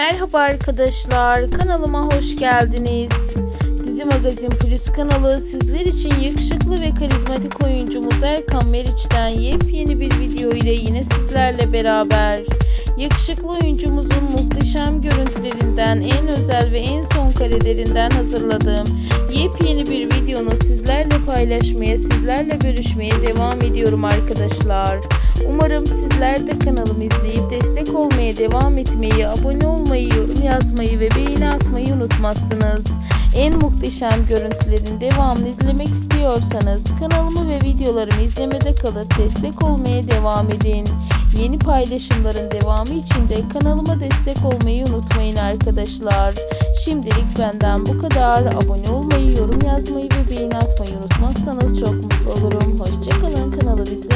Merhaba arkadaşlar, kanalıma hoş geldiniz. Dizi Magazin Plus kanalı sizler için yakışıklı ve karizmatik oyuncumuz Erkan Meriç'ten yepyeni bir video ile yine sizlerle beraber. Yakışıklı oyuncumuzun muhteşem görüntülerinden en özel ve en son karelerinden hazırladığım yepyeni bir videonu sizlerle paylaşmaya, sizlerle bölüşmeye devam ediyorum arkadaşlar. Umarım sizler de kanalımı izleyip destek olmaya devam etmeyi, abone olmayı, yorum yazmayı ve beğeni atmayı unutmazsınız. En muhteşem görüntülerin devamını izlemek istiyorsanız kanalımı ve videolarımı izlemede kalıp destek olmaya devam edin. Yeni paylaşımların devamı için de kanalıma destek olmayı unutmayın arkadaşlar. Şimdilik benden bu kadar. Abone olmayı, yorum yazmayı ve beğeni atmayı unutmazsanız çok mutlu olurum. Hoşçakalın kanalı kalın.